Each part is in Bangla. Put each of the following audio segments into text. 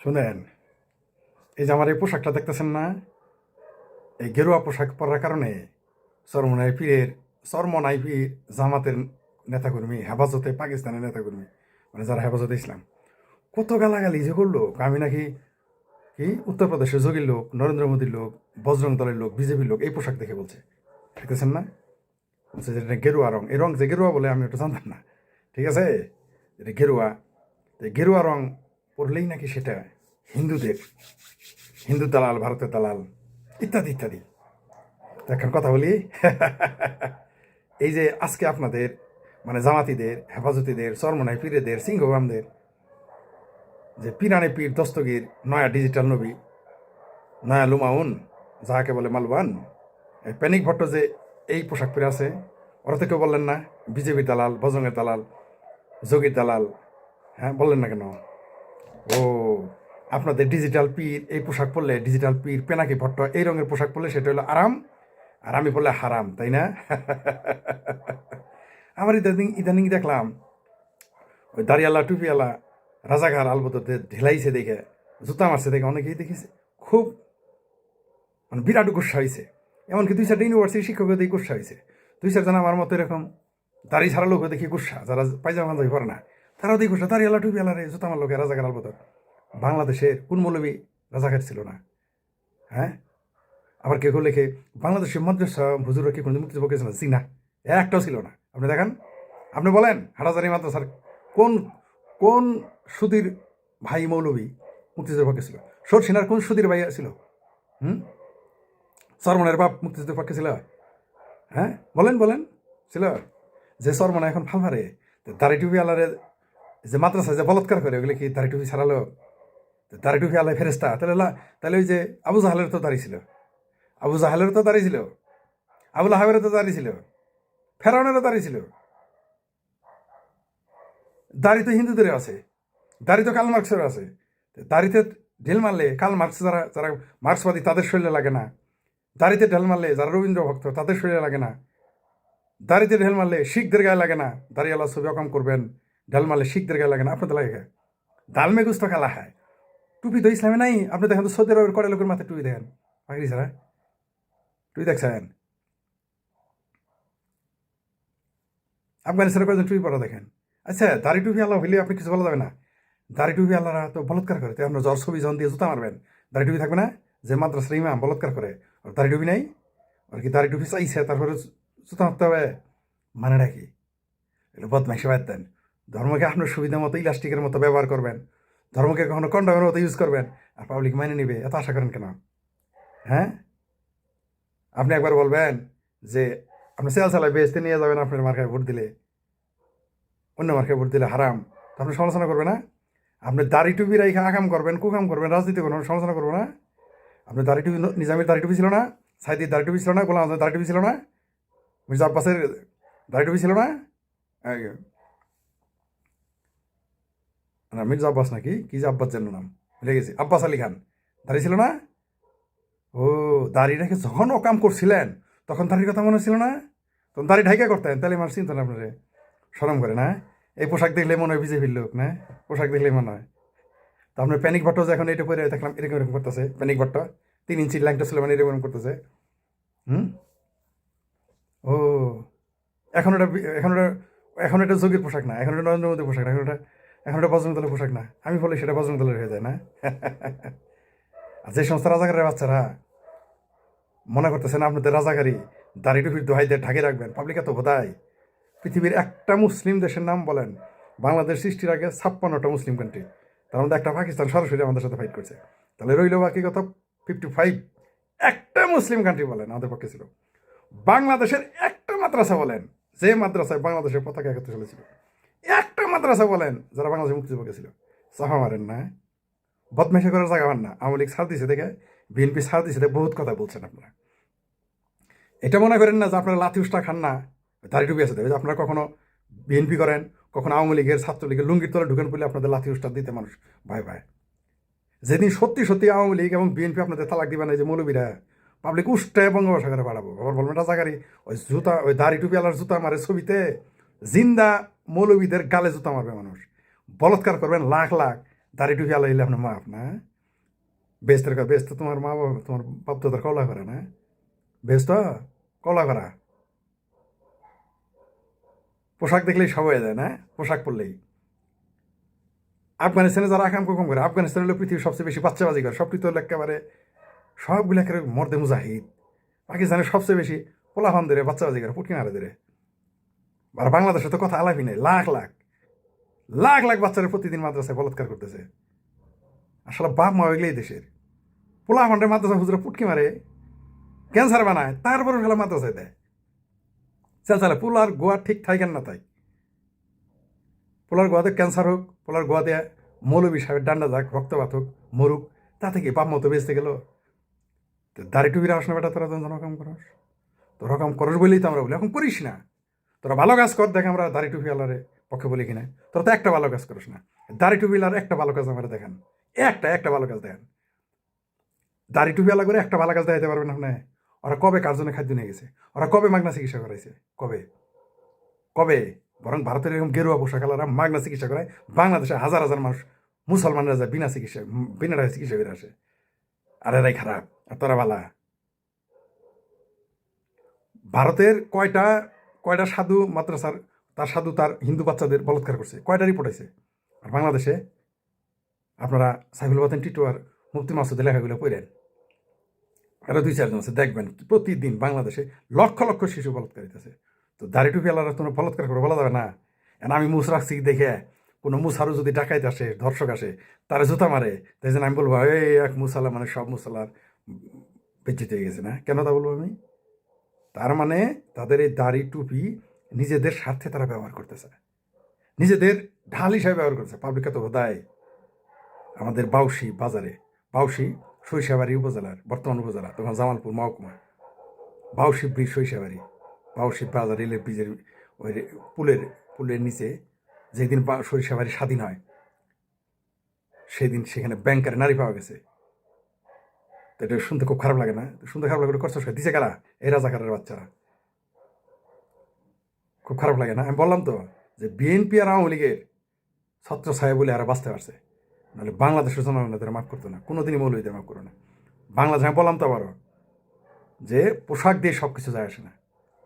শুনেন, এই যে আমার এই পোশাকটা দেখতেছেন না? এই গেরুয়া পোশাক পরার কারণে সরমনাই পীরের সরমনাই পীর জামাতের নেতাকর্মী, হেফাজতে পাকিস্তানের নেতাকর্মী মানে যারা হেফাজতে ইসলাম, কত গালাগালি যে করল? আমি নাকি কি উত্তরপ্রদেশের যোগীর লোক, নরেন্দ্র মোদীর লোক, বজরং দলের লোক বিজেপির লোক, এই পোশাক দেখে বলছে। দেখতেছেন না? বলছে যে এটা গেরুয়া রং। এই রং যে গেরুয়া বলে আমি ওটা জানতাম না। ঠিক আছে? এটা গেরুয়া। গেরুয়া রং পরলেই নাকি সেটা হিন্দুদের, হিন্দু দালাল, ভারতের দালাল, ইত্যাদি ইত্যাদি। এখন কথা বলি। এই যে আজকে আপনাদের মানে জামাতিদের, হেফাজতিদের চরমনাই পীরেদের সিংহবামদের যে পিরানে পীর দস্তগীর, নয়া ডিজিটাল নবী, নয়া লুমাউন, যাহাকে বলে মালবান প্যানিক ভট্ট যে এই পোশাক পরে আছে, ওরা তো কেউ বললেন না বিজেপি দালাল বজঙ্গের দালাল, যোগীর দালাল হ্যাঁ বললেন না কেন? ও, আপনাদের ডিজিটাল পীর, এই পোশাক পরলে ডিজিটাল পীর, পেনাকি ভট্ট এই রঙের পোশাক পরলে সেটা হলো আরাম, আর আমি বললে হারাম, তাই না? আমার ইদানিং ইদানিং দেখলাম, ওই দাড়িয়ালা, টুপিওয়ালা রাজাঘার আলবতে ঢেলাইছে দেখে, জুতা মারছে দেখে, অনেকেই দেখেছে, খুব মানে বিরাট গুসা হয়েছে এমনকি দুই চারটা ইউনিভার্সিটি শিক্ষক দেখে গুসা হয়েছে দুই চারজন আমার মতো এরকম দাড়ি ছাড়া লোক দেখি গুসা, যারা পায়জামা পরে না। তারাও দেখি গুসা দাড়িয়ালা টুপিওয়ালা রে জুতা মার লোকে রাজাঘার আলবতর বাংলাদেশের কোন মৌলবী রাজাঘাট ছিল না? হ্যাঁ? আবার কেউ লেখে, বাংলাদেশের মাদ্রাসা হুজুরা কি কোনো মুক্তিযুদ্ধ ছিল জি না একটাও ছিল না। আপনি দেখেন। আপনি বলেন, হাটাজারি মাদ্রাসার কোন কোন সুধীর ভাই মৌলবী মুক্তিযুদ্ধের পক্ষে ছিল? সর সেনার কোন সুধীর ভাই ছিল? হুম? সরমনের বাপ মুক্তিযুদ্ধের পক্ষে ছিল? হ্যাঁ? বলেন বলেন। ছিল? যে সরমনা এখন ফাল মারে দাড়ি টুপি আলারে যে মাদ্রাসা যে বলৎকার করে, ওগুলো কি দাড়ি টুপি ছাড়ালো দাড়ি টুপি আলাই ফেরেস্তা তাহলে তাহলে ওই যে আবু জাহালের তো দাঁড়িয়ে ছিল। আবু জাহালের তো দাঁড়িয়ে ছিল। আবুল আহাবের তো দাঁড়িয়ে ছিল। ফেরাউনেরও দাঁড়িয়ে ছিল। দাড়ি তো হিন্দুদের আছে। দাড়ি তো কাল মার্কসের আছে। দাড়িতে ঢিল মারলে, কাল মার্কস যারা যারা মার্ক্সবাদী তাদের শরীরে লাগে না। দাড়িতে ঢেল মারলে যারা রবীন্দ্র ভক্ত তাদের শরীরে লাগে না। দাড়িতে ঢেল মারলে শিখদের গায়ে লাগে না। দাড়িওয়ালা ছবি অকম করবেন। ঢেল মারলে শিখদের গায়ে লাগে না, আপনাদের লাগে গায়ে দালমে গুস্ত খেলা হয় টুপি তো ইসলামে নাই, আপনি দেখেন তো সৌদি আরবের কড়া লোকের মাথায় টুপি দেখেন। পাগড়ি ছাড়া? টুপি দেখছেন? আফগানিস্তানের কয়েকজন টুপি পরা দেখেন। আচ্ছা দাড়ি টুপি আল্লাহ হইলে আপনি কিছু বলা যাবে না। দাড়ি টুপি আল্লাহরা তো বলৎকার করে আপনার জ্বর, ছবি, জন দিয়ে জুতা মারবেন। দাড়ি টুপি থাকবে না? যে মাদ্রাসার ইমাম বলৎকার করে। আর দাড়ি টুপি নাই? আর কি দাড়ি টুপি চাইছে? তারপরে জুতা মারতে হবে? মানে নাকি বদমাইশি বাদ দেন। ধর্মকে আপনার সুবিধা মতো ইলাস্টিকের মতো ব্যবহার করবেন। ধর্মকে কখনো কন্ডমের মতো ইউজ করবেন। আর পাবলিক মাইনে নিবে, এত আশা করেন কেন? হ্যাঁ? আপনি একবার বলবেন যে, আপনি সেল চালায় বেচতে নিয়ে যাবেন আপনার মার্কায় ভোট দিলে। অন্য মার্কায় ভোট দিলে হারাম। তো আপনি সমালোচনা করবে না? আপনি দাড়ি টুপি রাইখা আকাম করবেন, কুকাম করবেন, রাজনীতি করবেন, সমালোচনা করব না? আপনি দাড়ি টুপি নিজামের দাড়ি টুপি ছিল না? সাইদির দাড়ি টুপি ছিল না? গোলাম দাড়ি টুপি ছিল না? মির্জা আব্বাসের দাড়ি টুপি ছিল না? না, মির্জা আব্বাস নাকি? কি যে আব্বাস যেন নাম। ভুলে গেছি। আব্বাস আলী খান। দাড়ি ছিল না? ও, দাড়ি রেখে যখন ও কাম করছিলেন, তখন দাড়ির কথা মনে ছিল না? তখন দাড়ি ঢাইকা করতেন, তাহলে মানুষ চিন্তা না আপনারে। সরম করে না? এই পোশাক দেখলে মনে হয় বিজেপির লোক, না? পোশাক দেখলে মনে হয়। তো আপনার প্যানিক ভট্ট যে এখন এটা পরে দেখলাম, এরকম এরকম করতেছে প্যানিক ভট্ট তিন ইঞ্চির ল্যাংটা ছিল মানে এরকম এরকম করতেছে। হুম? ও, এখন ওটা এখন ওটা, এখন এটা যোগীর পোশাক না, এখন এটা নরেন্দ্র মোদীর পোশাক না, এখন ওটা এখন ওটা বজরং দলের পোশাক না। আমি বলি সেটা বজরং দলের হয়ে যায় না। আর যে সমস্ত রাজাকারের বাচ্চারা মনে করতেছেন আপনাদের রাজাকারী দাড়ি টুপির দোহাই দিয়ে ঢাকে রাখবেন পাবলিক এত বোধায় পৃথিবীর একটা মুসলিম দেশের নাম বলেন, বাংলাদেশ সৃষ্টির আগে ছাপ্পান্নটা মুসলিম কান্ট্রি তার মধ্যে একটা পাকিস্তান সরাসরি আমাদের সাথে ফাইট করছে। তাহলে রইল বাকি কত ফিফটি ফাইভ একটা মুসলিম কান্ট্রি বলেন, আমাদের পক্ষে ছিল। বাংলাদেশের একটা মাদ্রাসা বলেন, যে মাদ্রাসায় বাংলাদেশের পতাকা একত্রে চলেছিল। একটা মাদ্রাসা বলেন, যারা বাংলাদেশের মুক্তিযুদ্ধ ছিল সাফা মারেন না বদমেশা করার জায়গা পান না। আওয়ামী লীগ ছাড় দিছে দেখে, বিএনপি ছাড় দিছে দেখে বহুত কথা বলছেন আপনারা। এটা মনে করেন না যে আপনারা লাথি উষ্টা খান না, দাড়ি টুপি আছে দেখবে যে আপনারা কখনো বিএনপি করেন, কখনো আওয়ামী লীগের ছাত্রলীগের লুঙ্গির তলে ঢুকেন বলে আপনাদের লাথি উষ্টা দিতে মানুষ ভয় পায়। যেদিন সত্যি সত্যি আওয়ামী লীগ এবং বিএনপি আপনাদের তালাক দিবে না যে মৌলবীরা পাবলিক উষ্টায় বঙ্গোপসাগরে বাড়াবো আবার বলবেন, রাজাকারি, ওই জুতা, ওই দাড়ি টুপি আলার জুতা মারে ছবিতে জিন্দা মৌলবীদের গালে জুতা মারবে মানুষ। বলৎকার করবেন, লাখ লাখ দাড়ি টুপি আলো আপনার মাপ না? বেস্তের কথা বেস্ত তোমার মা বাবা তোমার বাপ তো কলা করে না? বেশ তো কলা করা। পোশাক দেখলেই সব হয়ে যায় না? পোশাক পরলেই। আফগানিস্তানে যারা আকাম কম করে, আফগানিস্তান হলো পৃথিবীর সবচেয়ে বেশি বাচ্চাবাজি করে। তো হলো একেবারে সবগুলো একেবারে মর্দে মুজাহিদ। পাকিস্তানের সবচেয়ে বেশি পোলাফান ধরে বাচ্চাবাজি করে পুটকি মারে ধরে আর বাংলাদেশে তো কথা আলাপই নেই। লাখ লাখ। লাখ লাখ বাচ্চারা প্রতিদিন মাদ্রাসায় বলাৎকার করতেছে। আসলে বাপ মা ওইগুলোই দেশের। পোলা ফান্ডের মাদ্রাসা হুজুরা পুটকি মারে, ক্যান্সার বানায় তারপরে ফেলা মাদ্রাসায় দেয়। চাল, চালে, পোলার গোয়া ঠিক থাকেন না তাই। পোলার গোয়াতে ক্যান্সার হোক, পোলার গোয়াতে মৌলবী সাহেবের ডান্ডা যাক, রক্তপাত হোক, মরুক, তাতে কি বাপ মতো বেঁচতে গেল? তো দাড়ি টুপির আসনে বেটা, তোরা যখন রকম করস। তো রকম করস বলেই তো আমরা বলি, এখন করিস না। তোরা ভালো কাজ কর, দেখ আমরা দাড়ি টুপি আলারে পক্ষে বলি কিনা। তোরা তো একটা ভালো কাজ করিস না। দাড়ি টুপি আলার একটা ভালো কাজ আমরা দেখান। একটা একটা ভালো কাজ দেখেন। দাড়ি টুপি আলা করে একটা ভালো কাজ দেখাতে পারবেন আপনি? ওরা কবে কার জন্য খাদ্য নিয়ে গেছে? ওরা কবে মাগনা চিকিৎসা করাইছে? কবে? কবে? বরং ভারতের এরকম গেরুয়া পোশাক আলারা মাগনা চিকিৎসা করায় বাংলাদেশে হাজার হাজার মানুষ মুসলমানরা যায় বিনা চিকিৎসা, বিনা টাকায় চিকিৎসা করে আসে। আর এরাই খারাপ। আর তোরা বালা। ভারতের কয়টা কয়টা সাধু মাদ্রাসার, তার সাধু তার হিন্দু বাচ্চাদের বলৎকার করছে কয়টা রিপোর্ট আছে আর বাংলাদেশে আপনারা সাইফুল বাতেন টিটু আর মুক্তি মাসুদের লেখাগুলো পড়েন। আরও দুই চারজন আছে, দেখবেন প্রতিদিন বাংলাদেশে লক্ষ লক্ষ শিশু বলৎকারিতেছে তো দাড়ি টুপি আলাদা তোমরা বলৎকার করে বলা যাবে না। এখন আমি মুস রাখছি দেখে কোনো মুসারও যদি ডাকাইতে আসে, ধর্ষক আসে, তারা জুতা মারে, তাই জন্য আমি বলব, এই এক মুসালা মানে সব মুসালার বেঁচে হয়ে গেছে না? কেন তা বলব আমি? তার মানে তাদের এই দাড়ি টুপি নিজেদের স্বার্থে তারা ব্যবহার করতেছে। নিজেদের ঢাল হিসাবে ব্যবহার করছে পাবলিক তো দেয় আমাদের বাউসি বাজারে, বাউসি সরিষাবাড়ি উপজেলার, বর্তমান উপজেলা, তখন জামালপুর মহকুমা। বাউসি ব্রিজ সরিষাবাড়ি, বাউসি বাজার, রেলের ব্রিজের ওই পুলের পুলের নিচে যেদিন সরিষাবাড়ি স্বাধীন হয়, সেদিন সেখানে ব্যাংকারে নারী পাওয়া গেছে। তো এটা শুনতে খুব খারাপ লাগে না। শুনতে খারাপ লাগে করছ দিছে কারা? এই রাজাকারের বাচ্চারা। খুব খারাপ লাগে না? আমি বললাম তো যে বিএনপি আর আওয়ামী লীগের ছত্র ছায়া বলে আর বাঁচতে পারছে। নাহলে বাংলাদেশের জনগণ এদের মাফ করতো না। কোনোদিনই মৌলবীদের মাফ করো না। বাংলাদেশ, আমি বললাম তো আবারও যে পোশাক দিয়ে সব কিছু যায় আসে না।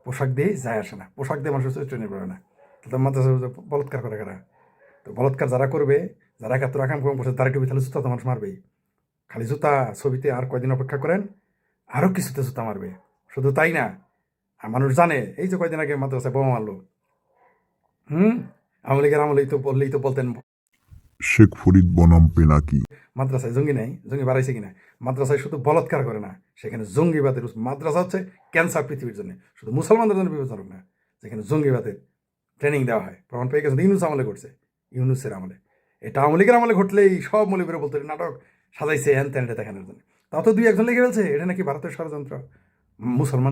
পোশাক দিয়েই যায় আসে না। পোশাক দিয়ে মানুষের চরিত্র নির্ভর না। তো মাদ্রাসা বলৎকার করে কারা? তো বলৎকার যারা করবে, যারা একাত্তর আকাম কম করছে, তারা টুপি তাহলে তো মানুষ মারবেই? খালি জুতা ছবিতে আর কয়দিন অপেক্ষা করেন? আরও কিছুতে জুতা মারবে। শুধু তাই না আর মানুষ জানে এই যে কয়দিন আগে মাদ্রাসায় বোমা মারলো। হুম? আওয়ামী লীগের আমলেই তো বললেই তো বলতেন। শেখ ফরিদ বনাম পেনাকি মাদ্রাসায় জঙ্গি নেই জঙ্গি বাড়াইছে কিনা? মাদ্রাসায় শুধু বলৎকার করে না সেখানে জঙ্গিবাদের মাদ্রাসা হচ্ছে ক্যান্সার পৃথিবীর জন্য। শুধু মুসলমানদের জন্য বিবেচনা না যেখানে জঙ্গিবাদের ট্রেনিং দেওয়া হয়। প্রমাণ পেয়ে গেছে ইউনুস আমলে করছে ইউনুসের আমলে। এটা আওয়ামী লীগের আমলে ঘটলেই সব মলিবের বলতো নাটক সাজাইছে হ্যান ত্যান এটা দেখানোর জন্য। তাও তো দুই একজন লেগে ফেলছে, এটা নাকি ভারতের ষড়যন্ত্র? মুসলমান